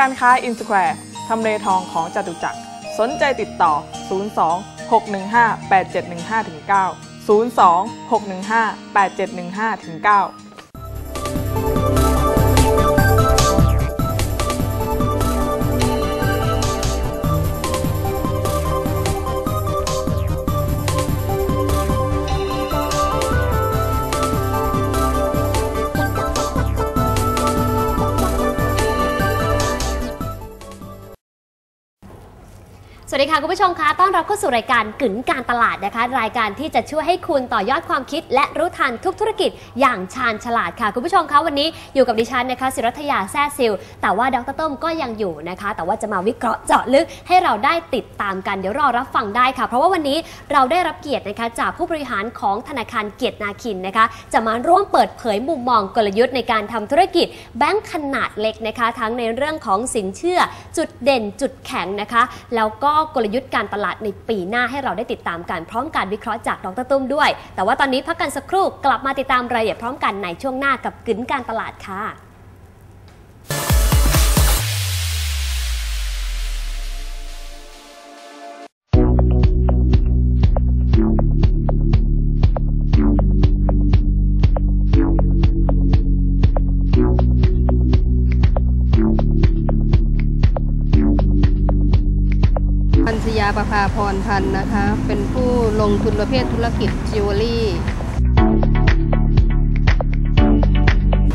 การค้าอินสแควร์ทำเลทองของจตุจักร สนใจติดต่อ 02 615 8715 9 02 615 8715 9 สวัสดีค่ะ คุณผู้ชมคะต้อนรับเข้าสู่รายการกึ๋นการตลาดนะคะ รายการที่จะช่วยให้คุณต่อยอดความคิด และรู้ทันทุกธุรกิจอย่างชาญฉลาดค่ะ คุณผู้ชมคะวันนี้อยู่กับดิฉันนะคะศิรัทยาแซ่ซิล แต่ว่าดรต้มก็ยังอยู่นะคะ แต่ว่าจะมาวิเคราะห์เจาะลึกให้เราได้ติดตามกันเดี๋ยวรอรับฟังได้ค่ะ เพราะว่าวันนี้เราได้รับเกียรตินะคะจากผู้บริหารของธนาคารเกียรตินาคินนะคะ จะมาร่วมเปิดเผยมุมมองกลยุทธ์ในการทำธุรกิจแบงค์ขนาดเล็กนะคะ ทั้งในเรื่องของสินเชื่อจุดเด่นจุดแข็งนะคะ แล้วก็กลยุทธ์การตลาดในปีหน้าให้เราได้ติดตามกันพร้อมการวิเคราะห์จากดรตุ้มด้วย แต่ว่าตอนนี้พักกันสักครู่กลับมาติดตามรายละเอียดพร้อมกันในช่วงหน้ากับกึ๋นการตลาดค่ะ ประภาพรพันธ์นะคะ เป็นผู้ลงทุนประเภทธุรกิจจิวเวลรี่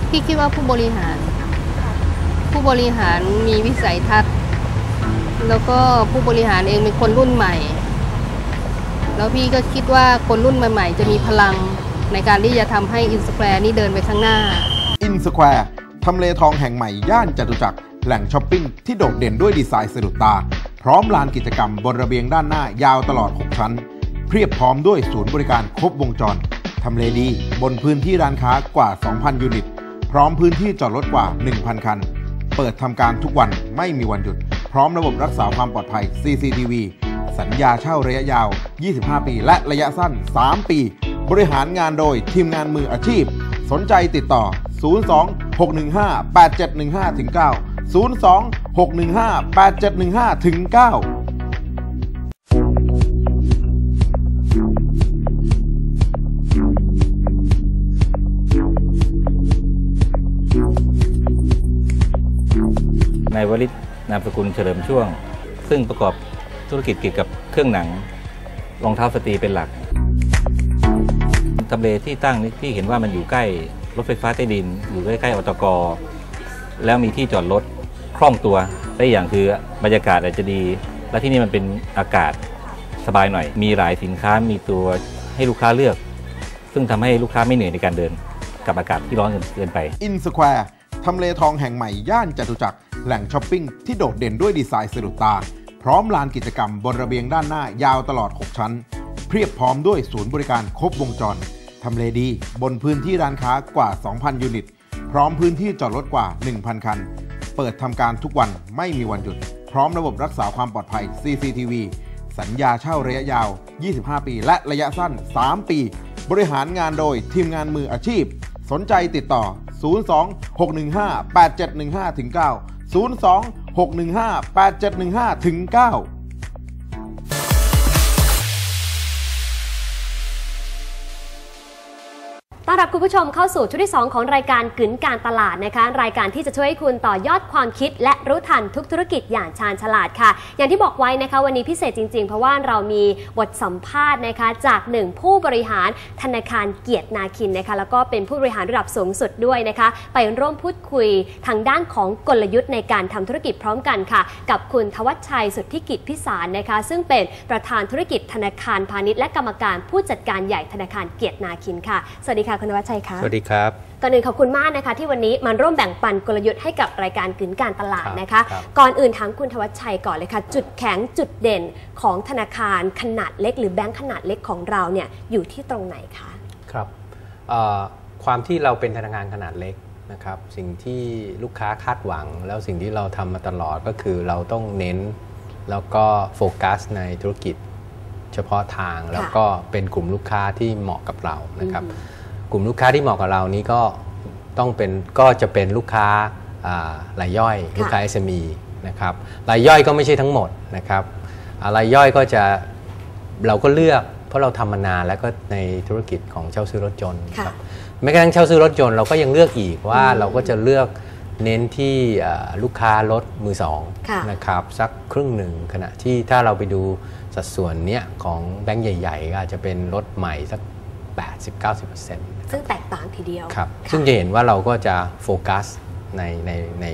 พี่คิดว่าผู้บริหาร ผู้บริหารมีวิสัยทัศน์ แล้วก็ผู้บริหารเองเป็นคนรุ่นใหม่ แล้วพี่ก็คิดว่าคนรุ่นใหม่ๆ จะมีพลังในการที่จะทำให้อินสแควร์นี่เดินไปข้างหน้าอินสแควร์ทำเลทองแห่งใหม่ย่านจตุจักรแหล่งช้อปปิ้งที่โดดเด่นด้วยดีไซน์สะดุดตา พร้อมลานกิจกรรมบนระเบียงด้านหน้ายาวตลอด 6 ชั้น เพียบพร้อมด้วยศูนย์บริการครบวงจร ทำเลดี บนพื้นที่ร้านค้ากว่า 2,000 ยูนิต พร้อมพื้นที่จอดรถกว่า 1,000 คัน เปิดทำการทุกวันไม่มีวันหยุด พร้อมระบบรักษาความปลอดภัย CCTV สัญญาเช่าระยะยาว 25 ปี และระยะสั้น 3 ปี บริหารงานโดยทีมงานมืออาชีพ สนใจติดต่อ 02 615 8715 9 02 615 8715ถึง9นายวริศนามสกุลเฉลิมช่วง ซึ่งประกอบธุรกิจเกี่ยวกับเครื่องหนังรองเท้าสตรีเป็นหลักทำเลที่ตั้งที่เห็นว่ามันอยู่ใกล้รถไฟฟ้าใต้ดิน อยู่ใกล้ๆอตก แล้วมีที่จอดรถคล่องตัวได้อย่างคือบรรยากาศอาจจะดี และที่นี่มันเป็นอากาศสบายหน่อย มีหลายสินค้ามีตัวให้ลูกค้าเลือก ซึ่งทำให้ลูกค้าไม่เหนื่อยในการเดิน กับอากาศที่ร้อนเกินไปอินสแควร์ทำเลทองแห่งใหม่ย่านจตุจักรแหล่งช้อปปิ้งที่โดดเด่นด้วยดีไซน์สะดุดตา พร้อมลานกิจกรรมบนระเบียงด้านหน้ายาวตลอด 6 ชั้น เพียบพร้อมด้วยศูนย์บริการครบวงจรทำเลดี บนพื้นที่ร้านค้ากว่า 2,000 ยูนิต พร้อมพื้นที่จอดรถกว่า 1,000 คัน เปิดทำการทุกวันไม่มีวันหยุด พร้อมระบบรักษาความปลอดภัย CCTV สัญญาเช่าระยะยาว 25 ปี และระยะสั้น 3 ปี บริหารงานโดยทีมงานมืออาชีพ สนใจติดต่อ 02 615 ต้อนรับคุณผู้ชมเข้าสู่ช่วงที่ 2 ของรายการกึ๋นการตลาดนะคะ รายการที่จะช่วยให้คุณต่อยอดความคิด และรู้ทันทุกธุรกิจอย่างชาญฉลาดค่ะ อย่างที่บอกไว้นะคะวันนี้พิเศษจริง ๆ เพราะว่าเรามีบทสัมภาษณ์นะคะจากหนึ่งผู้บริหารธนาคารเกียรตินาคินนะคะแล้วก็เป็นผู้บริหารระดับสูงสุดด้วยนะคะ ไปร่วมพูดคุยทางด้านของกลยุทธ์ในการทำธุรกิจพร้อมกันค่ะ กับคุณทวัชชัยสุทธิกิจพิสารนะคะ ซึ่งเป็นประธานธุรกิจธนาคารพาณิชย์และกรรมการผู้จัดการใหญ่ธนาคารเกียรตินาคินค่ะสวัสดีค่ะคุณทวัชชัยค่ะสวัสดีครับก่อนอื่นขอบคุณมากนะคะ ที่วันนี้มาร่วมแบ่งปันกลยุทธ์ให้กับรายการกึนการตลาดนะคะครับก่อนอื่นถามคุณทวัชชัยก่อนเลยค่ะ จุดแข็งจุดเด่นของธนาคารขนาดเล็ก หรือแบงค์ขนาดเล็กของเราเนี่ยอยู่ที่ตรงไหนคะครับเอ่อความที่เราเป็นธนาคารขนาดเล็กนะครับสิ่งที่ลูกค้าคาดหวัง แล้วสิ่งที่เราทำมาตลอดก็คือเราต้องเน้น แล้วก็โฟกัสในธุรกิจเฉพาะทางแล้วก็เป็นกลุ่มลูกค้าที่เหมาะกับเรานะครับ กลุ่มลูกค้าที่เหมาะกับเรานี้ก็ต้องเป็นก็จะเป็นลูกค้าอ่ารายย่อย ลูกค้า SME นะครับรายย่อยก็ไม่ใช่ทั้งหมดนะครับอ่ารายย่อยก็จะเราก็เลือก เพราะเราทำมานานแล้วก็ในธุรกิจของเช่าซื้อรถยนต์ค่ะครับแม้กระทั่งเช่าซื้อรถยนต์เราก็ยังเลือกอีกว่าเราก็จะเลือกเน้นที่อ่าลูกค้ารถมือสองค่ะนะครับสักครึ่งหนึ่งขณะที่ถ้าเราไปดูสัดส่วนเนี้ยของแบงก์ใหญ่ ๆ ก็อาจจะเป็นรถใหม่สัก 80-90%ซึ่งแตกต่างทีเดียวครับะซึ่งจะเห็นว่าเราก็จะโฟกัสในในใน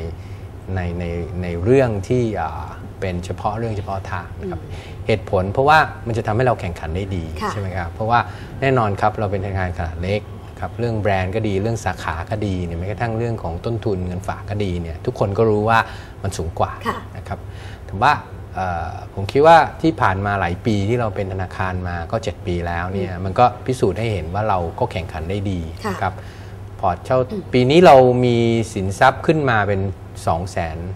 ในในในเรื่องที่อ่าเป็นเฉพาะเรื่องเฉพาะทางนะครับเหตุผลเพราะว่ามันจะทำให้เราแข่งขันได้ดีค่ะใช่ไหมครับเพราะว่าแน่นอนครับเราเป็นธนาคารขนาดเล็กครับเรื่องแบรนด์ก็ดีเรื่องสาขาก็ดีเนี่ยแม้กระทั่งเรื่องของต้นทุนเงินฝากก็ดีเนี่ยทุกคนก็รู้ว่ามันสูงกว่าค่ะนะครับแต่ว่าเอ่อ ผมคิดว่าที่ผ่านมาหลายปีที่เราเป็นธนาคารมาก็ 7 ปีแล้วเนี่ยมันก็พิสูจน์ให้เห็นว่าเราก็แข่งขันได้ดีค่ะนะครับพอร์ตเช่าปีนี้เรามีสินทรัพย์ขึ้นมาเป็น 2 5 0 0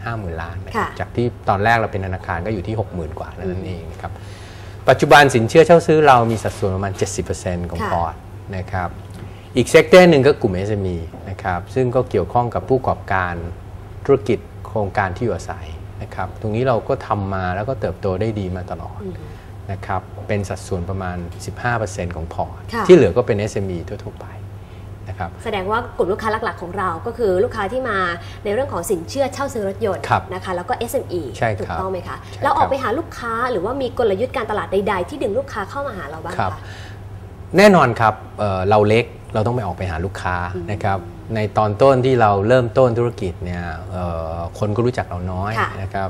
0 0 ล้านนะครับค่ะจากที่ตอนแรกเราเป็นธนาคารก็อยู่ที่ 60,000 กว่านั่นเองนะครับปัจจุบันสินเชื่อเช่าซื้อเรามีสัดส่วนประมาณ 70%ของค่ะพอร์ตนะครับอีกเซกเตอร์หนึ่งก็กลุ่ม SME นะครับซึ่งก็เกี่ยวข้องกับผู้ประกอบการธุรกิจโครงการที่อยู่อาศัย นะครับตรงนี้เราก็ทำมาแล้วก็เติบโตได้ดีมาตลอดนะครับเป็นสัดส่วนประมาณ 15%ของพอร์ตค่ะที่เหลือก็เป็น SME ทั่วๆไปนะครับแสดงว่ากลุ่มลูกค้าหลัก ๆ ของเราก็คือลูกค้าที่มาในเรื่องของสินเชื่อเช่าซื้อรถยนต์ครับนะคะแล้วก็ SME ใช่ครับถูกต้องไหมคะใช่แล้วออกครับไปหาลูกค้าหรือว่ามีกลยุทธ์การตลาดใด ๆ ที่ดึงลูกค้าเข้ามาหาเราบ้างครับคะแน่นอนครับเอ่อเราเล็กเราต้องไปออกไปหาลูกค้านะครับ ในตอนต้นที่เราเริ่มต้นธุรกิจเนี่ยเอ่อคนก็รู้จักเราน้อยค่ะนะครับ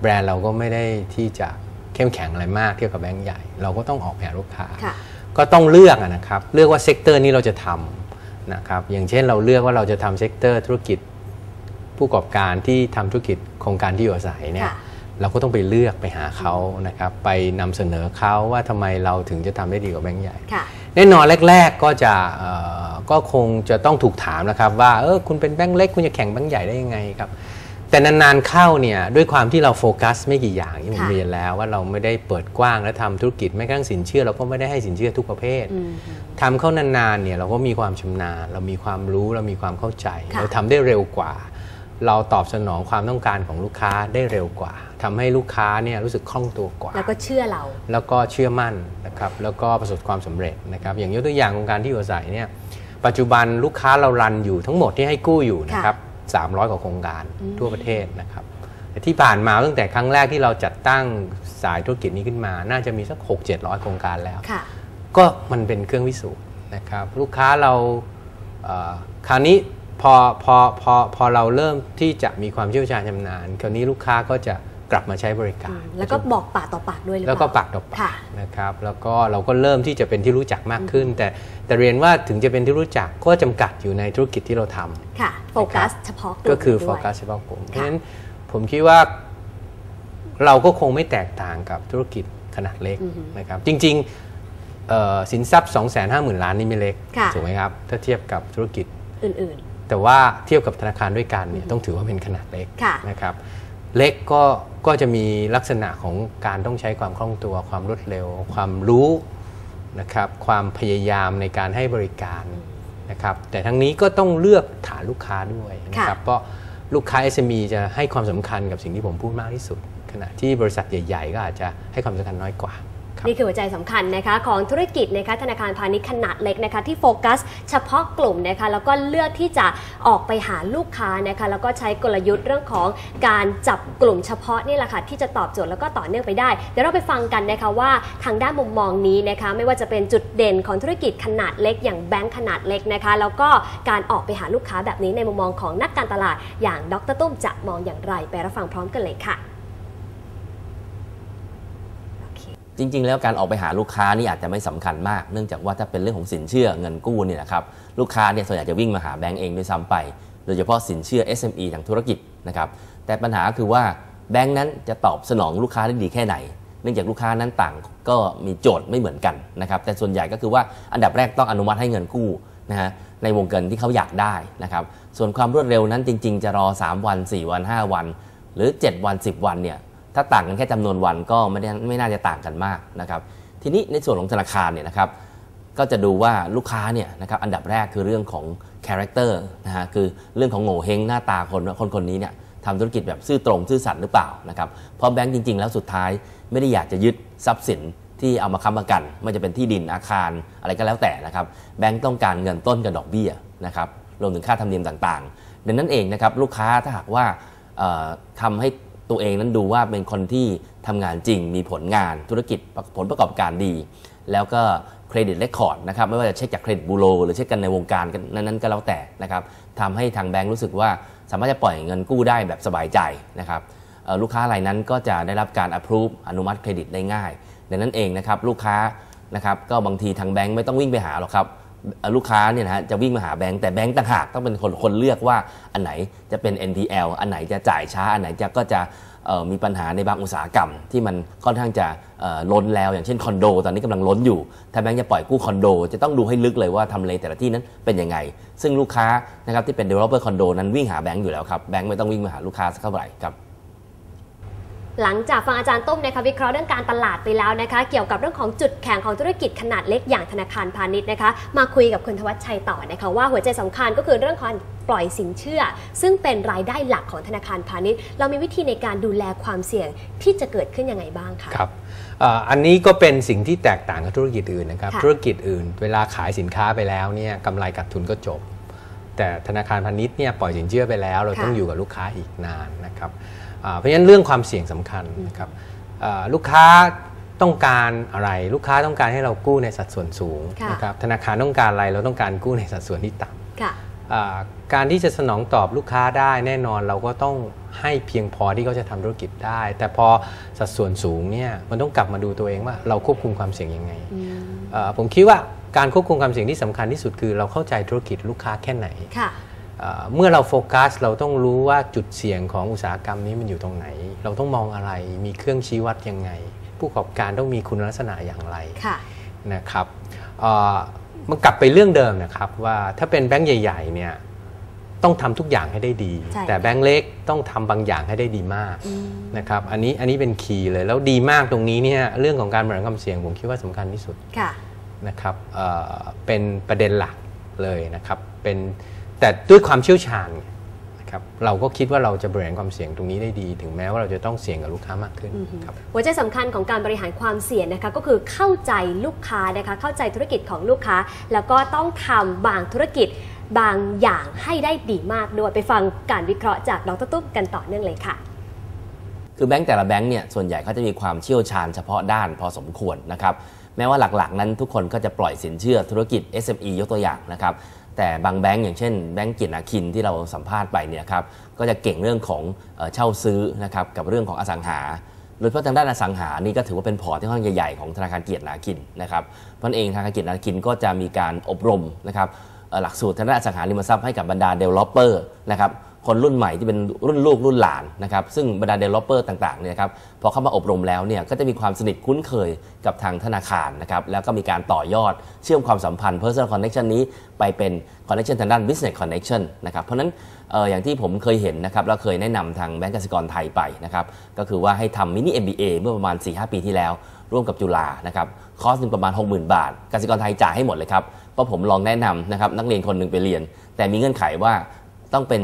แบรนด์เราก็ไม่ได้ที่จะเข้มแข็งอะไรมากเทียบกับแบงก์ใหญ่ เราก็ต้องออกไปหาลูกค้าค่ะก็ต้องเลือกอะนะครับ เลือกว่าเซกเตอร์นี้เราจะทำนะครับ อย่างเช่นเราเลือกว่าเราจะทำเซกเตอร์ธุรกิจผู้ประกอบการที่ทำธุรกิจโครงการที่อยู่อาศัยเนี่ยค่ะเราก็ต้องไปเลือกไปหาเขานะครับ ไปนำเสนอเขาว่าทำไมเราถึงจะทำได้ดีกว่าแบงก์ใหญ่ค่ะแน่นอนแรก ๆก็จะเอ่อ ก็คงจะต้องถูกถามนะครับ ว่าเออคุณเป็นแบงก์เล็ก คุณจะแข่งแบงก์ใหญ่ได้ยังไงครับ แต่นานๆเข้าเนี่ยด้วยความที่เราโฟกัสไม่กี่อย่างที่ผมค่ะเรียนแล้วว่าเราไม่ได้เปิดกว้างและทำธุรกิจแม้กระทั่งสินเชื่อ เราก็ไม่ได้ให้สินเชื่อทุกประเภทอืมทำเข้านานๆเนี่ยเราก็มีความชำนาญ เรามีความรู้เรามีความเข้าใจค่ะเราทำได้เร็วกว่า เราตอบสนองความต้องการของลูกค้าได้เร็วกว่าทำให้ลูกค้าเนี่ยรู้สึกคล่องตัวกว่า แล้วก็เชื่อเรา แล้วก็เชื่อมั่นนะครับแล้วก็ประสบความสำเร็จนะครับอย่างยกตัวอย่างโครงการที่อยู่อาศัยเนี่ย ปัจจุบันลูกค้าเรารันอยู่ทั้งหมดที่ให้กู้อยู่นะครับ300 กว่าโครงการทั่วประเทศนะครับแต่ที่ผ่านมาตั้งแต่ครั้งแรกที่เราจัดตั้งสายธุรกิจนี้ขึ้นมา น่าจะมีสัก 6-700 โครงการแล้วค่ะก็มันเป็นเครื่องวิสูจน์นะครับ ลูกค้าเราเอ่อคราวนี้พอพอพอพอเราเริ่มที่จะมีความเชี่ยวชาญชำนาญ คราวนี้ลูกค้าก็จะ กลับมาใช้บริการ แล้วก็บอกปากต่อปากด้วยหรือเปแล้ล่าวก็ปากต่อปาค่ะกนะครับ แล้วก็เราก็เริ่มที่จะเป็นที่รู้จักมากขึ้น แต่แต่เรียนว่าถึงจะเป็นที่รู้จักก็จำกัดอยู่ในธุรกิจที่เราทำค่ะโฟกัสเฉพาะลุ่มก็คือด้วยโฟกัสเฉพาะกลุ่มเพราะค่ะฉะนั้นผมคิดว่าเราก็คงไม่แตกต่างกับธุรกิจขนาดเล็กนะครับ จริงๆเอ่อสินทรัพย์ 2 5 0 0 0 0 ล้านนี่ไม่เล็กค่ะถูกไหมครับ ถ้าเทียบกับธุรกิจอื่นแต่ว่าเทียบกับธนาคารด้วยกันเนี่ยต้องถือว่าเป็นขนาดเล็กค่ะนะครับ เล็กก็ก็จะมีลักษณะของการต้องใช้ความคล่องตัว ความรวดเร็ว ความรู้นะครับความพยายามในการให้บริการนะครับแต่ทั้งนี้ก็ต้องเลือกฐานลูกค้าด้วยนะครับค่ะเพราะลูกค้า SME จะให้ความสำคัญกับสิ่งที่ผมพูดมากที่สุด ขณะที่บริษัทใหญ่ ๆ ก็อาจจะให้ความสำคัญน้อยกว่าๆ นี่คือหัวใจสำคัญนะคะของธุรกิจนะคะธนาคารพาณิชย์ขนาดเล็กนะคะที่โฟกัส เฉพาะกลุ่มนะคะแล้วก็เลือกที่จะออกไปหาลูกค้านะคะแล้วก็ใช้กลยุทธ์เรื่องของการจับกลุ่มเฉพาะนี่แหละค่ะที่จะตอบโจทย์แล้วก็ต่อเนื่องไปได้ เดี๋ยวเราไปฟังกันนะคะว่าทางด้านมุมมองนี้นะคะไม่ว่าจะเป็นจุดเด่นของธุรกิจขนาดเล็ก อย่างแบงก์ขนาดเล็กนะคะแล้วก็การออกไปหาลูกค้าแบบนี้ในมุมมองของนักการตลาด อย่างดรตุ้มจะมองอย่างไร ไปรับฟังพร้อมกันเลยค่ะ จริง ๆ แล้วการออกไปหาลูกค้านี่อาจจะไม่สำคัญมาก เนื่องจากว่าถ้าเป็นเรื่องของสินเชื่อเงินกู้เนี่ยนะครับลูกค้าเนี่ยส่วนใหญ่จะวิ่งมาหาแบงก์เองด้วยซ้ำไป โดยเฉพาะสินเชื่อ SME ทางธุรกิจนะครับแต่ปัญหาคือว่าแบงก์นั้นจะตอบสนองลูกค้าได้ดีแค่ไหน เนื่องจากลูกค้านั้นต่างก็มีโจทย์ไม่เหมือนกันนะครับแต่ส่วนใหญ่ก็คือว่าอันดับแรกต้องอนุมัติให้เงินกู้นะฮะในวงเงินที่เขาอยากได้นะครับส่วนความรวดเร็วนั้นจริง ๆ จะรอ 3 วัน 4 วัน 5 วัน หรือ 7 วัน 10 วันเนี่ย ถ้าต่างกันแค่จำนวนวันก็ไม่ได้ไม่น่าจะต่างกันมากนะครับ ทีนี้ในส่วนของธนาคารเนี่ยนะครับ ก็จะดูว่าลูกค้าเนี่ยนะครับอันดับแรกคือเรื่องของคาแรคเตอร์นะฮะคือเรื่องของโง่เฮงหน้าตาคนว่าคนคนนี้เนี่ยทำธุรกิจแบบซื่อตรงซื่อสัตย์หรือเปล่านะครับเพราะแบงก์จริง ๆ แล้วสุดท้ายไม่ได้อยากจะยึดทรัพย์สินที่เอามาค้ำประกันไม่ว่าจะเป็นที่ดินอาคารอะไรก็แล้วแต่นะครับ แบงก์ต้องการเงินต้นกับดอกเบี้ยนะครับรวมถึงค่าธรรมเนียมต่างๆดังนั้นเองนะครับลูกค้าถ้าหากว่าเอ่อทำให้ ตัวเองนั้นดูว่าเป็นคนที่ทำงานจริง มีผลงานธุรกิจผลประกอบการดี แล้วก็เครดิตเรคคอร์ดนะครับไม่ว่าจะเช็คจากเครดิตบูโรหรือเช็คกันในวงการกันนั้นๆก็แล้วแต่นะครับทำให้ทางแบงก์รู้สึกว่าสามารถจะปล่อยเงินกู้ได้แบบสบายใจนะครับลูกค้ารายนั้นก็จะได้รับการ approve อนุมัติเครดิตได้ง่ายดังนั้นเองนะครับลูกค้านะครับก็บางทีทางแบงก์ไม่ต้องวิ่งไปหาหรอกครับ ลูกค้าเนี่ยนะฮะจะวิ่งมาหาแบงก์แต่แบงก์ต่างหากต้องเป็นคนคนเลือกว่าอันไหนจะเป็น NPL อันไหนจะจ่ายช้า อันไหนจะก็จะมีปัญหาในบางอุตสาหกรรม ที่มันค่อนข้างจะล้นแล้วอย่างเช่นคอนโด ตอนนี้กำลังล้นอยู่ ถ้าแบงก์จะปล่อยกู้คอนโด จะต้องดูให้ลึกเลยว่าทำเลแต่ละที่นั้นเป็นยังไง ซึ่งลูกค้านะครับที่เป็น developer คอนโดนั้นวิ่งหาแบงก์อยู่แล้วครับแบงก์ไม่ต้องวิ่งมาหาลูกค้าสักเท่าไหร่ครับ หลังจากฟังอาจารย์ต้มนะคะวิเคราะห์เรื่องการตลาดไปแล้วนะคะ เกี่ยวกับเรื่องของจุดแข็งของธุรกิจขนาดเล็กอย่างธนาคารพาณิชย์นะคะ มาคุยกับคุณธวัชชัยต่อนะคะว่าหัวใจสำคัญก็คือเรื่องของปล่อยสินเชื่อ ซึ่งเป็นรายได้หลักของธนาคารพาณิชย์ เรามีวิธีในการดูแลความเสี่ยงที่จะเกิดขึ้นยังไงบ้างคะครับเอ่ออันนี้ก็เป็นสิ่งที่แตกต่างกับธุรกิจอื่นนะครับค่ะธุรกิจอื่น เวลาขายสินค้าไปแล้วเนี่ยกำไรขาดทุนก็จบ แต่ธนาคารพาณิชย์เนี่ยปล่อยสินเชื่อไปแล้ว เราค่ะต้องอยู่กับลูกค้าอีกนานนะครับอ่า เพราะฉะนั้นเรื่องความเสี่ยงสำคัญนะครับอ่าลูกค้าต้องการอะไรลูกค้าต้องการให้เรากู้ในสัดส่วนสูงค่ะนะครับธนาคารต้องการอะไรเราต้องการกู้ในสัดส่วนที่ต่ำค่ะอ่าการที่จะสนองตอบลูกค้าได้แน่นอนเราก็ต้องให้เพียงพอที่เขาจะทำธุรกิจได้ แต่พอสัดส่วนสูงเนี่ยมันต้องกลับมาดูตัวเองว่าเราควบคุมความเสี่ยงยังไงเอ่อผมคิดว่าการควบคุมความเสี่ยงที่สำคัญที่สุดคือเราเข้าใจธุรกิจลูกค้าแค่ไหนค่ะ เอ่อเมื่อเราโฟกัสเราต้องรู้ว่าจุดเสี่ยงของอุตสาหกรรมนี้มันอยู่ตรงไหน เราต้องมองอะไรมีเครื่องชี้วัดยังไง ผู้ประกอบการต้องมีคุณลักษณะอย่างไรค่ะนะครับเอ่อมันกลับไปเรื่องเดิมนะครับว่าถ้าเป็นแบงก์ใหญ่ๆเนี่ยต้องทำทุกอย่างให้ได้ดีใช่แต่แบงก์เล็กต้องทำบางอย่างให้ได้ดีมากนะครับอันนี้อันนี้เป็นคีย์เลยแล้วดีมากตรงนี้เนี่ยเรื่องของการบริหารความเสี่ยงผมคิดว่าสำคัญที่สุดค่ะนะครับเอ่อเป็นประเด็นหลักเลยนะครับเป็น แต่ด้วยความเชี่ยวชาญนะครับเราก็คิดว่าเราจะบริหารความเสี่ยงตรงนี้ได้ดี ถึงแม้ว่าเราจะต้องเสี่ยงกับลูกค้ามากขึ้นครับหัวใจสำคัญของการบริหารความเสี่ยงนะคะก็คือเข้าใจลูกค้านะคะเข้าใจธุรกิจของลูกค้า แล้วก็ต้องทำบางธุรกิจบางอย่างให้ได้ดีมากด้วยไปฟังการวิเคราะห์จากดรตุ้มกันต่อเนื่องเลยค่ะ คือแบงก์แต่ละแบงก์เนี่ยส่วนใหญ่เขาจะมีความเชี่ยวชาญเฉพาะด้านพอสมควรนะครับแม้ว่าหลักๆ นั้นทุกคนก็จะปล่อยสินเชื่อธุรกิจ SME ยกตัวอย่างนะครับ แต่บางแบงก์อย่างเช่นแบงก์เกียรตินาคินที่เราสัมภาษณ์ไปเนี่ยครับก็จะเก่งเรื่องของเช่าซื้อนะครับกับเรื่องของอสังหาโดยเฉพาะทางด้านอสังหานี่ก็ถือว่าเป็นพอร์ตที่ค่อนข้างใหญ่ๆของธนาคารเกียรตินาคินนะครับเพราะเองธนาคารเกียรตินาคินก็จะมีการอบรมนะครับหลักสูตรทางด้านอสังหาริมทรัพย์ให้กับบรรดาเดเวลอปเปอร์นะครับ คนรุ่นใหม่ที่เป็นรุ่นลูกรุ่นหลานนะครับซึ่งบรรดา developer ต่างๆเนี่ยครับพอเข้ามาอบรมแล้วเนี่ยก็จะมีความสนิทคุ้นเคยกับทางธนาคารนะครับแล้วก็มีการต่อยอดเชื่อมความสัมพันธ์ personal connection นี้ไปเป็น connection ทางด้าน business connection นะครับเพราะนั้นเอออย่างที่ผมเคยเห็นนะครับแล้วเคยแนะนำทางแบงก์กสิกรไทยไปนะครับก็คือว่าให้ทำมินิ MBA เมื่อประมาณ 4-5 ปีที่แล้ว ร่วมกับจุฬานะครับคอร์สหนึ่งประมาณ 60,000 บาทกสิกรไทยจ่ายให้หมดเลยครับเพราะผมลองแนะนำนะครับนักเรียนคนหนึ่งไปเรียน แต่มีเงื่อนไขว่า ต้องเป็น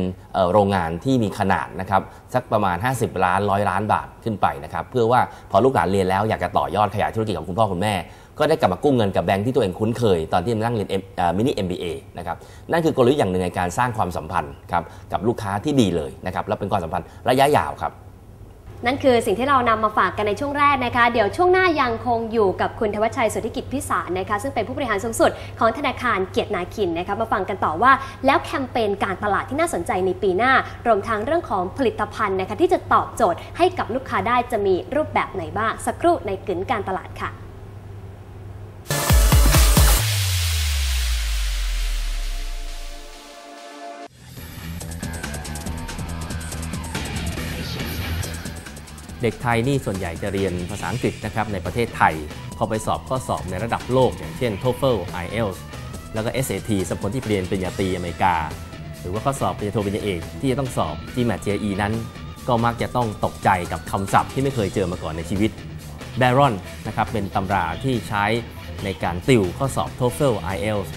โรงงานที่มีขนาดนะครับสักประมาณ 50 ล้านร้อยล้านบาทขึ้นไปนะครับเพื่อว่าพอลูกหลานเรียนแล้วอยากจะต่อยอดขยายธุรกิจของคุณพ่อคุณแม่ ก็ได้กลับมากู้เงินกับแบงค์ที่ตัวเองคุ้นเคย ตอนที่นั่งเรียนมินิ MBA นะครับนั่นคือกลยุทธ์อย่างหนึ่งในการสร้างความสัมพันธ์ครับกับลูกค้าที่ดีเลยนะครับและเป็นความสัมพันธ์ระยะยาวครับ นั่นคือสิ่งที่เรานำมาฝากกันในช่วงแรกนะคะ เดี๋ยวช่วงหน้ายังคงอยู่กับคุณธวัชชัยสุทธิกิจพิสารนะคะ ซึ่งเป็นผู้บริหารสูงสุดของธนาคารเกียรตินาคินนะคะมาฟังกันต่อว่า แล้วแคมเปญการตลาดที่น่าสนใจในปีหน้า รวมทั้งเรื่องของผลิตภัณฑ์นะคะที่จะตอบโจทย์ให้กับลูกค้าได้จะมีรูปแบบไหนบ้างสักครู่ในกึนการตลาดค่ะ เด็กไทยนี่ส่วนใหญ่จะเรียนภาษาอังกฤษนะครับในประเทศไทย พอไปสอบข้อสอบในระดับโลก อย่างเช่น TOEFL IELTS แล้วก็ SAT สำหรับคนที่เรียนปริญญาตรีอเมริกา หรือว่าข้อสอบปริญญาโทปริญญาเอกที่จะต้องสอบ GMAT JEE นั้น ก็มักจะต้องตกใจกับคำศัพท์ที่ไม่เคยเจอมาก่อนในชีวิต Baron นะครับเป็นตำราที่ใช้ในการติวข้อสอบ TOEFL IELTS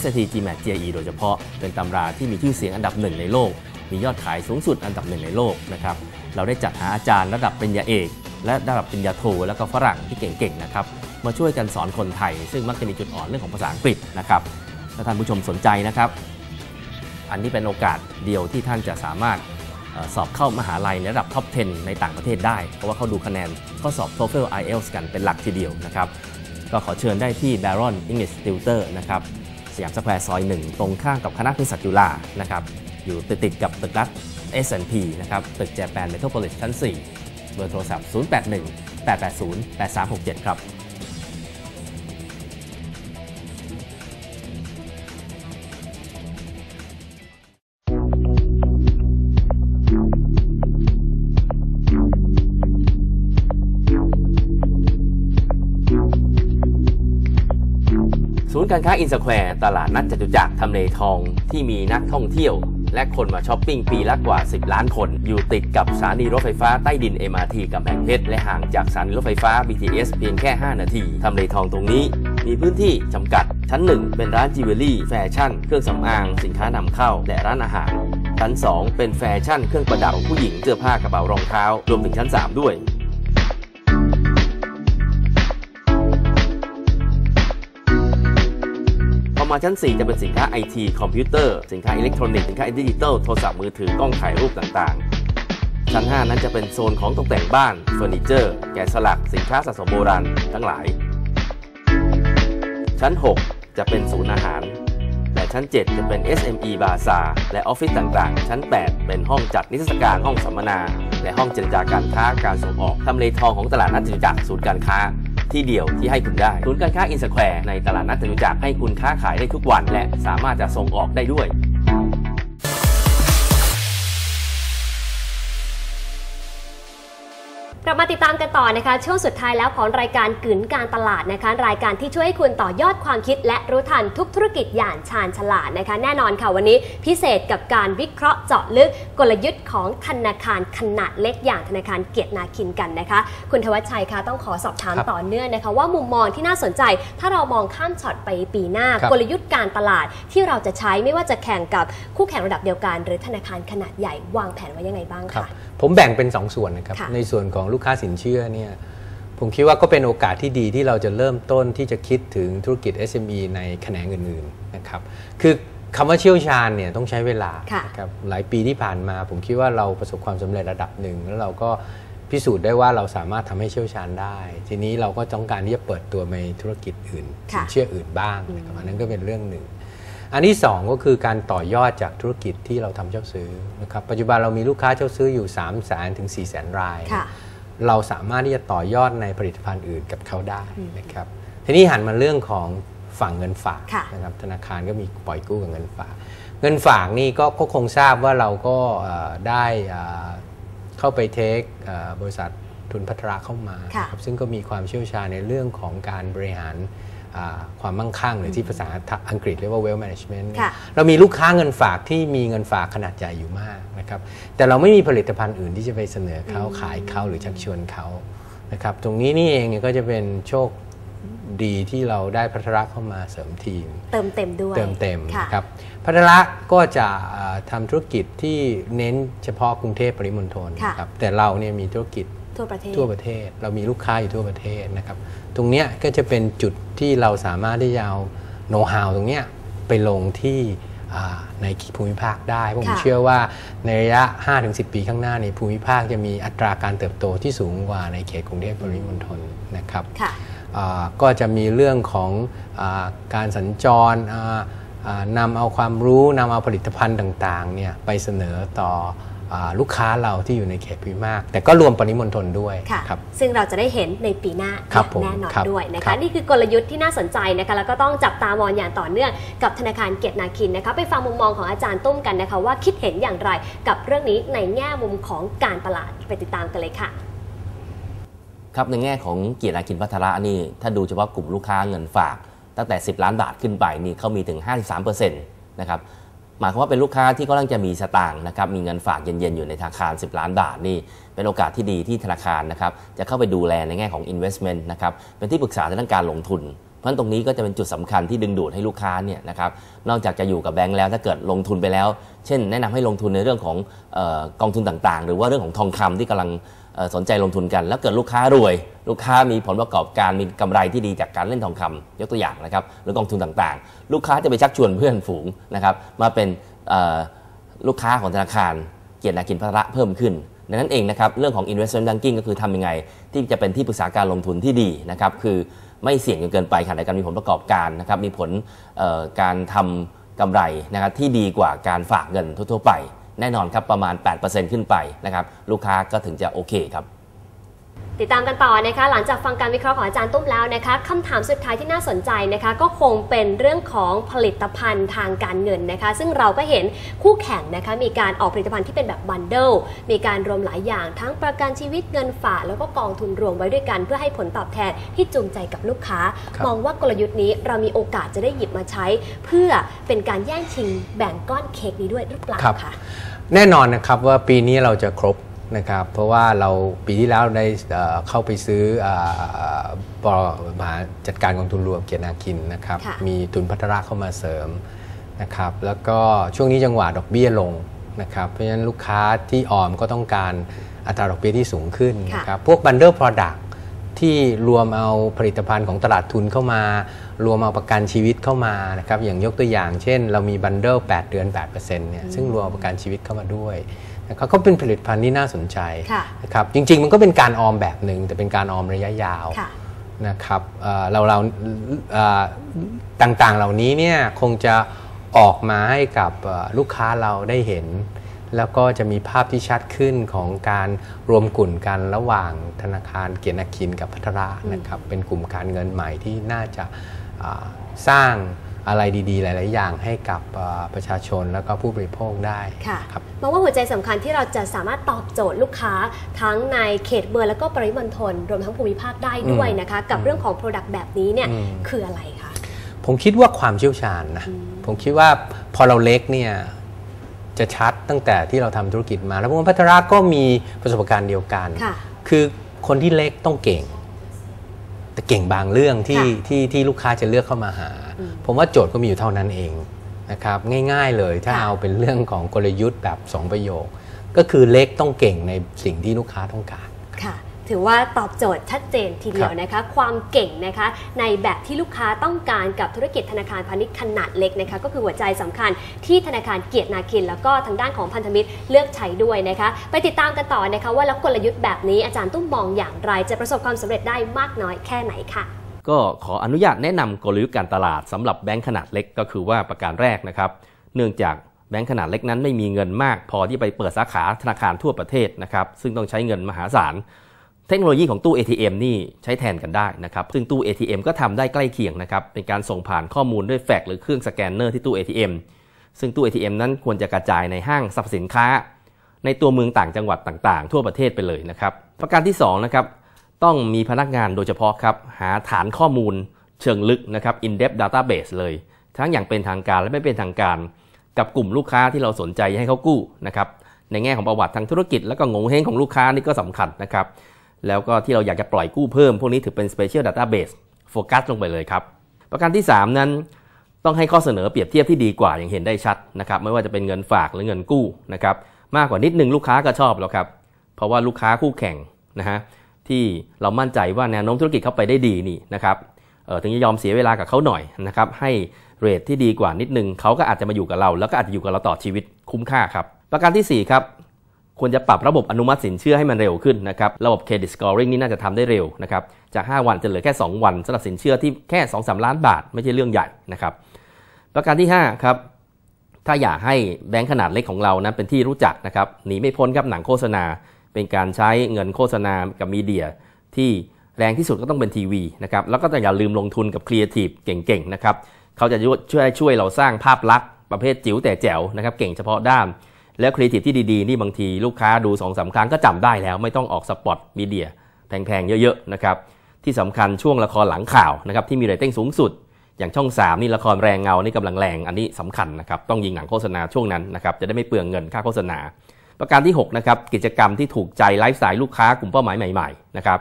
SAT GMAT GRE โดยเฉพาะเป็นตำราที่มีชื่อเสียงอันดับหนึ่งในโลก มียอดขายสูงสุดอันดับหนึ่งในโลกนะครับ เราได้จัดหาอาจารย์ระดับปริญญาเอก และระดับปริญญาโทแล้วก็ฝรั่งที่เก่งๆนะครับมาช่วยกันสอนคนไทย ซึ่งมักจะมีจุดอ่อนเรื่องของภาษาอังกฤษนะครับถ้าท่านผู้ชมสนใจนะครับ อันนี้เป็นโอกาสเดียวที่ท่านจะสามารถสอบเข้ามหาลัยในระดับท็อป 10 ในต่างประเทศได้ เพราะว่าเขาดูคะแนนข้อสอบ TOEFL IELTS กันเป็นหลักทีเดียวนะครับ ก็ขอเชิญได้ที่ Baron English Tutor นะครับสยามสแควร์ซอย 1 ตรงข้างกับคณะเภสัชจุฬานะครับ อยู่ติดติดๆกับตึกรัฐ S&P นะครับตึกแจแปนเมโทรโพลิสชั้น 4 เบอร์โทรศัพท์ 081 880 8367 ครับศูนย์การค้าอินสแควร์ตลาดนัดจตุจักรทำเลทองที่มีนักท่องเที่ยว และคนมาช้อปปิ้งปีละกว่า 10 ล้านคน อยู่ติดกับสถานีรถไฟฟ้าใต้ดิน MRT กำแพงเพชรและห่างจากสถานีรถไฟฟ้า BTS เพียงแค่ 5 นาทีทำเลทองตรงนี้มีพื้นที่จำกัด ชั้น 1 เป็นร้านจิวเวลรี่ แฟชั่น เครื่องสำอาง สินค้านำเข้า และร้านอาหาร ชั้น 2 เป็นแฟชั่น เครื่องประดับผู้หญิง เสื้อผ้ากระเป๋ารองเท้า รวมถึงชั้น 3 ด้วย มาชั้น 4 จะเป็นสินค้าไอทีคอมพิวเตอร์ สินค้าอิเล็กทรอนิกส์สินค้าดิจิตอลโทรศัพท์มือถือกล้องถ่ายรูปต่างๆ ชั้น 5 นั้นจะเป็นโซนของตกแต่งบ้านเฟอร์นิเจอร์แกะสลักสินค้าสะสมโบราณทั้งหลาย ชั้น 6 จะเป็นศูนย์อาหาร และชั้น 7 จะเป็น SME บาซาและออฟฟิศต่างๆ ชั้น 8 เป็นห้องจัดนิทรรศการห้องสัมมนา และห้องเจรจาการค้าการส่งออกทำเลทองของตลาดนัดจตุจักรศูนย์การค้า ที่เดียวที่ให้คุณได้ศูนย์การค้าอินสแควร์ในตลาดนัดจตุจักรให้คุณค้าขายได้ทุกวัน และสามารถจะส่งออกได้ด้วย กลับมาติดตามกันต่อนะคะ ช่วงสุดท้ายแล้วของรายการกึนการตลาดนะคะ รายการที่ช่วยให้คุณต่อยอดความคิด และรู้ทันทุกธุรกิจอย่างชาญฉลาดนะคะ แน่นอนค่ะวันนี้พิเศษกับการวิเคราะห์เจาะลึกกลยุทธ์ของธนาคารขนาดเล็กอย่างธนาคารเกียรตินาคินกันนะคะ คุณทวัชชัยคะต้องขอสอบถามครับต่อเนื่องนะคะ ว่ามุมมองที่น่าสนใจ ถ้าเรามองข้ามช็อตไปปีหน้าครับกลยุทธ์การตลาดที่เราจะใช้ไม่ว่าจะแข่งกับคู่แข่งระดับเดียวกัน หรือธนาคารขนาดใหญ่วางแผนไว้ยังไงบ้างครับคะผมแบ่งเป็น 2 ส่วนนะครับค่ะในส่วนของลูกค้าสินเชื่อเนี่ยผมคิดว่าก็เป็นโอกาสที่ดีที่เราจะเริ่มต้นที่จะคิดถึงธุรกิจ SME ในแขนงอื่นๆนะครับคือคำว่าเชี่ยวชาญเนี่ยต้องใช้เวลาค่ะนะครับหลายปีที่ผ่านมาผมคิดว่าเราประสบความสำเร็จระดับหนึ่ง แล้วเราก็พิสูจน์ได้ว่าเราสามารถทำให้เชี่ยวชาญได้ ทีนี้เราก็ต้องการที่จะเปิดตัวในธุรกิจอื่นค่ะสินเชื่ออื่นบ้างนะครับอันนั้นก็เป็นเรื่องหนึ่ง อันที่สองก็คือการต่อยอดจากธุรกิจที่เราทำเช่าซื้อนะครับปัจจุบันเรามีลูกค้าเช่าซื้ออยู่ 3 0 0 0 0 0ถึง4 0 0 0 0รายค่ะ เราสามารถที่จะต่อยอดในผลิตภัณฑ์อื่นกับเขาได้นะครับทีนี้หันมาเรื่องของฝั่งเงินฝากค่ะนะครับธนาคารก็มีปล่อยกู้กับเงินฝาก เงินฝากนี่ก็ก็คงทราบว่าเราก็เอ่อได้เอ่อเข้าไปเทคเอ่อบริษัททุนพัฒนาเข้ามาค่ะนะครับซึ่งก็มีความเชี่ยวชาญในเรื่องของการบริหารอ่า ความมั่งคั่งหรือที่ภาษาอังกฤษเรียกว่า wealth management เนี่ยค่ะเรามีลูกค้าเงินฝากที่มีเงินฝากขนาดใหญ่อยู่มากนะครับแต่เราไม่มีผลิตภัณฑ์อื่นที่จะไปเสนอเขาขายเขาหรือชักชวนเขานะครับตรงนี้นี่เองเนี่ยก็จะเป็นโชคดีที่เราได้พัฒระเข้ามาเสริมทีม เติมเต็มด้วยเติมเต็มค่ะนะครับพัฒระก็จะเอ่อทำธุรกิจที่เน้นเฉพาะกรุงเทพปริมณฑลค่ะนะครับแต่เราเนี่ยมีธุรกิจทั่วประเทศทั่วประเทศ เรามีลูกค้าอยู่ทั่วประเทศนะครับ ตรงเนี้ยก็จะเป็นจุดที่เราสามารถที่จะเอาโน้ตฮาวตรงเนี้ยไปลงที่อ่าในภูมิภาคได้เพราะผมค่ะเชื่อว่าในระยะ 5-10 ปีข้างหน้าในภูมิภาคจะมีอัตราการเติบโตที่สูงกว่าในเขตกรุงเทพปริมณฑลนะครับค่ะอ่าก็จะมีเรื่องของอาการสัญจรอ่าอ่านำเอาความรู้นำเอาผลิตภัณฑ์ต่างๆเนี่ยไปเสนอต่ออา ลูกค้าเราที่อยู่ในเขตภูมิภาคแต่ก็รวมปริมณฑลด้วยค่ะครับซึ่งเราจะได้เห็นในปีหน้าครับผมแน่นอนครับด้วยนะครัคะบนี่คือกลยุทธ์ที่น่าสนใจนะคะแล้วก็ต้องจับตามองอย่างต่อเนื่องกับธนาคารเกียรตินาคินนะคะไปฟังมุมมองของอาจารย์ตุ้มกันนะคะว่าคิดเห็นอย่างไรกับเรื่องนี้ในแง่มุมของการตลาดไปติดตามกันเลยค่ะครับในแง่ของเกียรตินาคินพัฒระนี่ถ้าดูเฉพาะกลุ่มลูกค้าเงินฝาก ตั้งแต่ 10 ล้านบาทขึ้นไปนี่เขามีถึง 53%นะครับ หมายความว่าเป็นลูกค้าที่กำลังจะมีสตางค์นะครับมีเงินฝากเย็นๆอยู่ในธนาคาร 10 ล้านบาทนี่เป็นโอกาสที่ดีที่ธนาคารนะครับจะเข้าไปดูแลในแง่ของ investment นะครับเป็นที่ปรึกษาในเรื่องการลงทุนเพราะฉะนั้นตรงนี้ก็จะเป็นจุดสำคัญที่ดึงดูดให้ลูกค้าเนี่ยนะครับนอกจากจะอยู่กับแบงก์แล้วถ้าเกิดลงทุนไปแล้ว เช่น แนะนำให้ลงทุนในเรื่องของออกองทุนต่างๆ หรือว่าเรื่องของทองคำที่กำลัง สนใจลงทุนกัน แล้วเกิดลูกค้ารวย ลูกค้ามีผลประกอบการมีกำไรที่ดีจากการเล่นทองคำยกตัวอย่างนะครับหรือกองทุนต่างๆ ลูกค้าจะไปชักชวนเพื่อนฝูงนะครับมาเป็นลูกค้าของธนาคาร เกียรตินาคินพระเพิ่มขึ้นดังนั้นเองนะครับเรื่องของ investment banking ก็คือทำยังไง ที่จะเป็นที่ปรึกษาการลงทุนที่ดีนะครับคือไม่เสี่ยงจนเกินไปขณะเดียวกันมีผลประกอบการนะครับมีผลการทำกำไรนะครับที่ดีกว่าการฝากเงินทั่ว ๆ ไป แน่นอนครับประมาณ 8%ขึ้นไปนะครับลูกค้าก็ถึงจะโอเคครับ ติดตามกันต่อนะคะ หลังจากฟังการวิเคราะห์ของอาจารย์ตุ้มแล้วนะคะคำถามสุดท้ายที่น่าสนใจนะคะ ก็คงเป็นเรื่องของผลิตภัณฑ์ทางการเงินนะคะ ซึ่งเราก็เห็นคู่แข่งนะคะ มีการออกผลิตภัณฑ์ที่เป็นแบบบันเดิลมีการรวมหลายอย่างทั้งประกันชีวิตเงินฝากแล้วก็กองทุนรวมไว้ด้วยกันเพื่อให้ผลตอบแทนที่จูงใจกับลูกค้าครับมองว่ากลยุทธ์นี้เรามีโอกาสจะได้หยิบมาใช้ เพื่อเป็นการแย่งชิงแบ่งก้อนเค้กนี้ด้วยหรือเปล่าครับคะแน่นอนนะครับว่าปีนี้เราจะครบ นะครับเพราะว่าเราปีที่แล้วได้เอ่อเข้าไปซื้ออ่าบมหาจัดการกองทุนรวมเกียรตินาคินนะครับค่ะมีทุนพัฒระเข้ามาเสริมนะครับแล้วก็ช่วงนี้จังหวะดอกเบี้ยลงนะครับเพราะฉะนั้นลูกค้าที่ออมก็ต้องการอัตราดอกเบี้ยที่สูงขึ้นนะครับพวก Bundle Product ที่รวมเอาผลิตภัณฑ์ของตลาดทุนเข้ามา รวมเอาประกันชีวิตเข้ามานะครับอย่างยกตัวอย่าง เช่น เรามีบันเดิล8เดือน8%เนี่ยซึ่งรวมเอาประกันชีวิตเข้ามาด้วย นะครับก็เป็นผลิตภัณฑ์ที่น่าสนใจค่ะนะครับจริง ๆ มันก็เป็นการออมแบบหนึ่งแต่เป็นการออมระยะยาวค่ะนะครับเอ่อเราเราเอ่อต่างๆเหล่านี้เนี่ยคงจะออกมาให้กับเอ่อลูกค้าเราได้เห็น แล้วก็จะมีภาพที่ชัดขึ้นของการรวมกลุ่นกันระหว่างธนาคารเกียรตินาคินกับพัทระนะครับเป็นกลุ่มการเงินใหม่ที่น่าจะอ่าสร้าง อะไรดีๆ หลาย ๆ อย่างให้กับเอ่อประชาชนแล้วก็ผู้บริโภคได้ค่ะครับมองว่าหัวใจสำคัญที่เราจะสามารถตอบโจทย์ลูกค้าทั้งในเขตเมืองแล้วก็ปริมณฑลรวมทั้งภูมิภาคได้ด้วยนะคะ กับเรื่องของ Product แบบนี้เนี่ยอืมคืออะไรคะผมคิดว่าความเชี่ยวชาญนะผมคิดว่าพอเราเล็กเนี่ยจะชัดตั้งแต่ที่เราทำธุรกิจมา แล้วผมพัฒราก็มีประสบการณ์เดียวกันค่ะคือคนที่เล็กต้องเก่ง แต่เก่งบางเรื่องที่ค่ะที่ที่ลูกค้าจะเลือกเข้ามาหาอืม ผมว่าโจทย์ก็มีอยู่เท่านั้นเองนะครับง่ายๆเลยถ้าค่ะเอาเป็นเรื่องของกลยุทธ์แบบ 2 ประโยค ก็คือเล็กต้องเก่งในสิ่งที่ลูกค้าต้องการค่ะ ถือว่าตอบโจทย์ชัดเจนทีเดียวนะคะ ความเก่งนะคะในแบบที่ลูกค้าต้องการกับธุรกิจธนาคารพาณิชย์ขนาดเล็กนะคะก็คือหัวใจสำคัญที่ธนาคารเกียรตินาคิน แล้วก็ทางด้านของพันธมิตรเลือกใช้ด้วยนะคะ ไปติดตามกันต่อนะคะว่าแล้วกลยุทธ์แบบนี้อาจารย์ตุ้มมองอย่างไร จะประสบความสำเร็จได้มากน้อยแค่ไหนค่ะ ก็ขออนุญาตแนะนำกลยุทธ์การตลาดสำหรับแบงค์ขนาดเล็กก็คือว่าประการแรกนะครับ เนื่องจากแบงค์ขนาดเล็กนั้นไม่มีเงินมาก พอที่ไปเปิดสาขาธนาคารทั่วประเทศนะครับซึ่งต้องใช้เงินมหาศาลเทคโนโลยีของตู้ ATM นี่ใช้แทนกันได้นะครับ ซึ่งตู้ ATM ก็ทำได้ใกล้เคียงนะครับ เป็นการส่งผ่านข้อมูลด้วยแฟกซ์หรือเครื่องสแกนเนอร์ที่ตู้ ATM ซึ่งตู้ ATM นั้นควรจะกระจายในห้างสรรพสินค้า ในตัวเมืองต่างจังหวัดต่างๆ ทั่วประเทศไปเลยนะครับ ประการที่2นะครับ ต้องมีพนักงานโดยเฉพาะครับ หาฐานข้อมูลเชิงลึกนะครับ in-depth database เลย ทั้งอย่างเป็นทางการและไม่เป็นทางการ กับกลุ่มลูกค้าที่เราสนใจให้เขากู้นะครับในแง่ของประวัติทางธุรกิจ แล้วก็งงเฮงของลูกค้านี่ก็สำคัญนะครับ แล้วก็ที่เราอยากจะปล่อยกู้เพิ่ม พวกนี้ถือเป็น Special Database โฟกัสลงไปเลยครับ ประการที่ 3 นั้นต้องให้ข้อเสนอเปรียบเทียบที่ดีกว่าอย่างเห็นได้ชัดนะครับไม่ว่าจะเป็นเงินฝากหรือเงินกู้นะครับมากกว่านิดนึงลูกค้าก็ชอบแล้วครับเพราะว่าลูกค้าคู่แข่งนะฮะ ที่เรามั่นใจว่าแนวโน้มธุรกิจเขาไปได้ดีนี่นะครับถึงจะยอมเสียเวลากับเขาหน่อยนะครับให้เรทที่ดีกว่านิดนึงเขาก็อาจจะมาอยู่กับเรา แล้วก็อาจจะอยู่กับเราต่อชีวิตคุ้มค่าครับ ประการทีสี่4ครับควรจะปรับระบบอนุมัติสินเชื่อให้มันเร็วขึ้นนะครับระบบเครดิตสกอร์ริงนี่น่าจะทำได้เร็วนะครับจาก 5 วันจะเหลือแค่ 2 วันสำหรับสินเชื่อที่แค่ 2-3 ล้านบาท ไม่ใช่เรื่องใหญ่นะครับประการที่5ครับถ้าอยากให้แบงค์ขนาดเล็กของเรานั้นเป็นที่รู้จักนะครับหนีไม่พ้นครับหนังโฆษณา เป็นการใช้เงินโฆษณากับมีเดียที่แรงที่สุดก็ต้องเป็นทีวีนะครับแล้วก็อย่าลืมลงทุนกับครีเอทีฟเก่งๆนะครับเขาจะช่วยช่วยเราสร้างภาพลักษณ์ประเภทจิ๋วแต่แจ๋วนะครับเก่งเฉพาะด้าน แล้วครีเอทีฟที่ดีๆ นี่บางทีลูกค้าดู2อสาครั้งก็จำได้แล้ว ไม่ต้องออกสปอตมีเดียแพงๆ เยอะๆนะครับที่สำคัญช่วงละครหลังข่าวนะครับที่มีเรตติ้งสูงสุด อย่างช่อง 3 นี่ละครแรงเงานี่กำลังแรงอันนี้สำคัญนะครับต้องยิงหนังโฆษณาช่วงนั้นนะครับจะได้ไม่เปลืองเงินค่าโฆษณา ประการที่6นะครับกิจกรรมที่ถูกใจไลฟ์สไตล์ลูกค้ากลุ่มเป้าหมายใหม่ๆนะครับ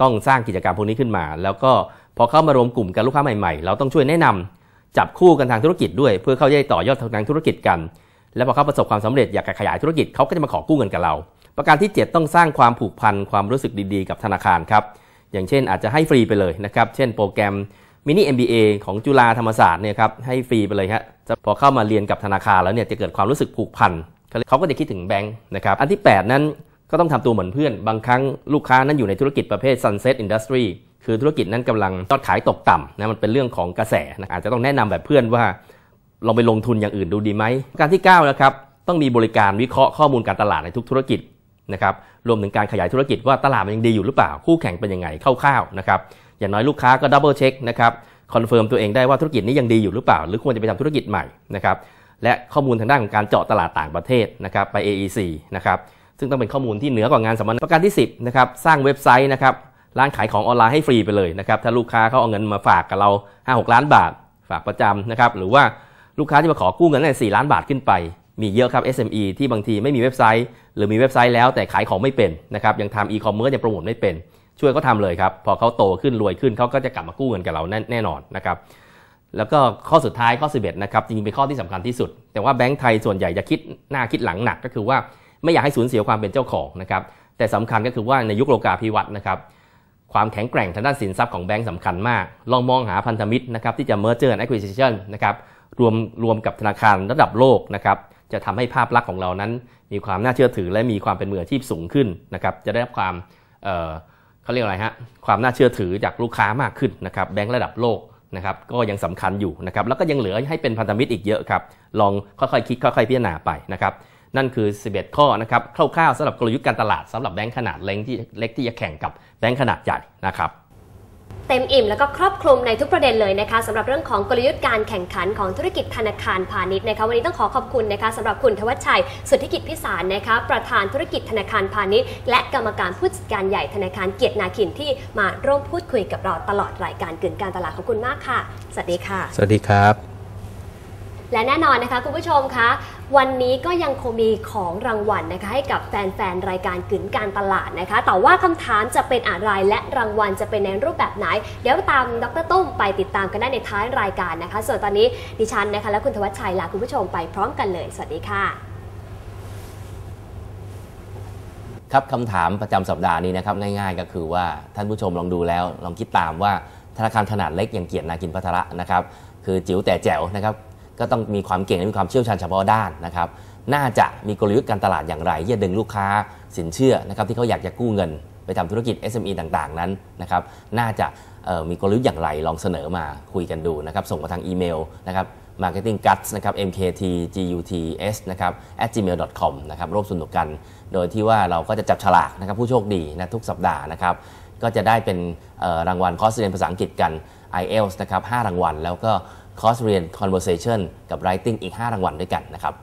ต้องสร้างกิจกรรมพวกนี้ขึ้นมา แล้วก็พอเข้ามารวมกลุ่มกันลูกค้าใหม่ๆ เราต้องช่วยแนะนำจับคู่กันทางธุรกิจด้วย เพื่อเขาจะต่อยอดทางธุรกิจกัน แล้วพอเขาประสบความสำเร็จอยากขยายธุรกิจเขาก็จะมาขอกู้เงินกับเรา ประการที่ 7 ต้องสร้างความผูกพันความรู้สึกดีๆ กับธนาคารครับอย่างเช่นอาจจะให้ฟรีไปเลยนะครับเช่นโปรแกรมมินิ MBA ของจุฬาธรรมศาสตร์เนี่ยครับให้ฟรีไปเลยฮะจะพอเข้ามาเรียนกับธนาคารแล้วเนี่ยจะเกิดความรู้สึกผูกพัน เขาก็จะคิดถึงแบงค์นะครับ อันที่ 8 นั้นก็ต้องทำตัวเหมือนเพื่อน บางครั้งลูกค้านั้นอยู่ในธุรกิจประเภท sunset industry คือธุรกิจนั้นกำลังยอดขายตกต่ำนะมันเป็นเรื่องของกระแสนะอาจจะต้องแนะนำแบบเพื่อนว่าลองไปลงทุนอย่างอื่นดูดีไหม การที่9นะครับต้องมีบริการวิเคราะห์ข้อมูลการตลาดในทุกธุรกิจนะครับรวมถึงการขยายธุรกิจว่าตลาดมันยังดีอยู่หรือเปล่าคู่แข่งเป็นยังไงคร่าวๆนะครับอย่างน้อยลูกค้าก็ดับเบิลเช็คนะครับคอนเฟิร์มตัวเองได้ว่าธุรกิจนี้ยังดีอยู่หรือเปล่า หรือควรจะไปทำธุรกิจใหม่นะครับ และข้อมูลทางด้านของการเจาะตลาดต่างประเทศนะครับไป AEC นะครับซึ่งต้องเป็นข้อมูลที่เหนือกว่างานสำคัญประการที่ 10นะครับสร้างเว็บไซต์นะครับร้านขายของออนไลน์ให้ฟรีไปเลยนะครับถ้าลูกค้าเขาเอาเงินมาฝากกับเรา 5-6 ล้านบาท ฝากประจำนะครับหรือว่าลูกค้าที่มาขอกู้เงินใน4ล้านบาทขึ้นไป มีเยอะครับ SME ที่บางทีไม่มีเว็บไซต์ หรือมีเว็บไซต์แล้วแต่ขายของไม่เป็นนะครับยังทำอีคอมเมิร์ซยังโปรโมทไม่เป็น ช่วยเขาทำเลยครับพอเขาโตขึ้นรวยขึ้นเขาก็จะกลับมากู้เงินกับเราแน่นอนนะครับ แล้วก็ข้อสุดท้ายข้อ 11 นะครับจริงๆเป็นข้อที่สำคัญที่สุด แต่ว่าแบงก์ไทยส่วนใหญ่จะคิดหน้าคิดหลังหนักก็คือว่าไม่อยากให้สูญเสียความเป็นเจ้าของนะครับแต่สำคัญก็คือว่าในยุคโลกาภิวัตน์นะครับความแข็งแกร่งทางด้านสินทรัพย์ของแบงก์สำคัญมาก ลองมองหาพันธมิตรนะครับที่จะ merger and acquisition นะครับรวมรวมกับธนาคารระดับโลกนะครับจะทำให้ภาพลักษณ์ของเรานั้น มีความน่าเชื่อถือและมีความเป็นมืออาชีพสูงขึ้นนะครับจะได้รับความเเขาเรียกอะไรฮะความน่าเชื่อถือจากลูกค้ามากขึ้นนะครับแบงก์ระดับโลก นะครับก็ยังสำคัญอยู่นะครับแล้วก็ยังเหลือให้เป็นพันธมิตรอีกเยอะครับลองค่อยๆคิดค่อยๆพิจารณาไปนะครับนั่นคือ 11 ข้อนะครับคร่าวๆสำหรับกลยุทธ์การตลาดสำหรับแบงค์ขนาดเล็กที่เล็กที่จะแข่งกับแบงค์ขนาดใหญ่นะครับ เต็มอิ่มแล้วก็ครอบคลุมในทุกประเด็นเลยนะคะสำหรับเรื่องของกลยุทธ์การแข่งขันของธุรกิจธนาคารพาณิชย์นะคะวันนี้ต้องขอขอบคุณนะคะสำหรับคุณทวัชชัย สุทธิกิจพิสารนะคะประธานธุรกิจธนาคารพาณิชย์ และกรรมการผู้จัดการใหญ่ธนาคารเกียรตินาคินที่มาร่วมพูดคุยกับเราตลอดรายการกึ่นการตลาดขอบคุณมากค่ะ สวัสดีค่ะ สวัสดีครับ และแน่นอนนะคะคุณผู้ชมคะ วันนี้ก็ยังคงมีของรางวัลนะคะ ให้กับแฟนๆ รายการกึนการตลาดนะคะ แต่ว่าคำถามจะเป็นอะไรและรางวัลจะเป็นในรูปแบบไหน เดี๋ยวตามดรตุ้มไปติดตามกันได้ในท้ายรายการนะคะ ส่วนตอนนี้ดิฉันนะคะและคุณทวัชชัยลาคุณผู้ชมไปพร้อมกันเลย สวัสดีค่ะ ครับคำถามประจำสัปดาห์นี้นะครับง่ายๆ ก็คือว่าท่านผู้ชมลองดูแล้ว ลองคิดตามว่าธนาคารขนาดเล็กอย่างเกียรตินากินพัทระนะครับคือจิ๋วแต่แจ๋วนะครับ ก็ต้องมีความเก่งและมีความเชี่ยวชาญเฉพาะด้านนะครับน่าจะมีกลยุทธ์การตลาดอย่างไรที่จะดึงลูกค้าสินเชื่อนะครับที่เขาอยากจะกู้เงิน ไปทำธุรกิจ SME ต่างๆ นั้นนะครับน่าจะมีกลยุทธ์อย่างไรลองเสนอมาคุยกันดูนะครับส่งมาทางอีเมลนะครับ marketing guts นะครับ mkt guts นะครับ at gmail com นะครับร่วมสนุกกัน โดยที่ว่าเราก็จะจับฉลากนะครับผู้โชคดีนะทุกสัปดาห์นะครับก็จะได้เป็นรางวัลคอร์สเรียนภาษาอังกฤษกัน IELTS นะครับ5รางวัลแล้วก็ คอร์สเรียน conversation กับ writing อีก 5 รางวัลด้วยกันนะครับ